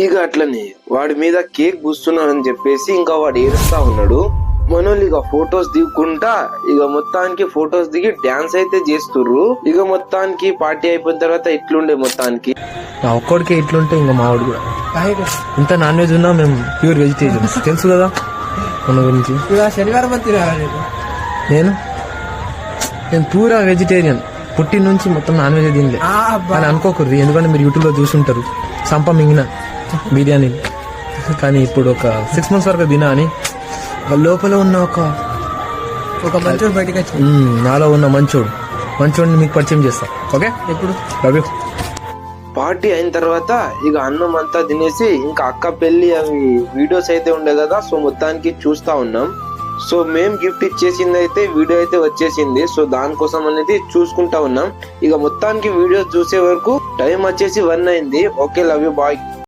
ఇక అట్లనే వాడి మీద కేక్ పూస్తున్నానని చెప్పేసి ఇంకా వాడు ఏడుస్తా ఉన్నాడు. మనోళ్ళు ఇక ఫొటోస్ దిగుకుంటా ఇక మొత్తానికి ఫొటోస్ దిగి డాన్స్ అయితే చేస్తుర్రు. ఇక మొత్తానికి పార్టీ అయిపోయిన తర్వాత ఇట్లుండే మొత్తానికి. నా ఒక్కడికే ఇట్లుంటే ఇంకా మావాడు కూడా. ఇంత నాన్ వెజ్ ఉన్నా మేము ప్యూర్ వెజిటేరియన్ తెలుసు కదా? మన గురించి. శనివారం నేను? నేను పూరా వెజిటేరియన్ పుట్టిన నుంచి మొత్తం నాన్ వెజ్ తినలే. అని అనుకోకూడదు. ఎందుకంటే మీరు యూట్యూబ్లో చూసి ఉంటారు సంప మింగిన. బిర్యానీ. కానీ ఇప్పుడు ఒక సిక్స్ మంత్స్ వరకు తినా అని. ఆ లోపల ఉన్న ఒక ఒక మంచోడు బయటకు వచ్చి. మ్మ్, నాలో ఉన్న మంచోడు. మంచోడిని మీకు పరిచయం చేస్తా. ఓకే? ఎప్పుడు? లవ్ యూ పార్టీ అయిన తర్వాత ఇక అన్నం అంతా తినేసి ఇంకా అక్క పెళ్ళి అవి వీడియోస్ అయితే ఉండే కదా సో మొత్తానికి చూస్తా ఉన్నాం. సో మేం గిఫ్ట్ ఇచ్చేసింది అయితే వీడియో అయితే వచ్చేసింది. సో దానికోసం అనేది చూసుకుంటా ఉన్నాం. ఇక మొత్తానికి వీడియోస్ చూసే వరకు టైం వచ్చేసి వన్ అయింది. Okay love you bye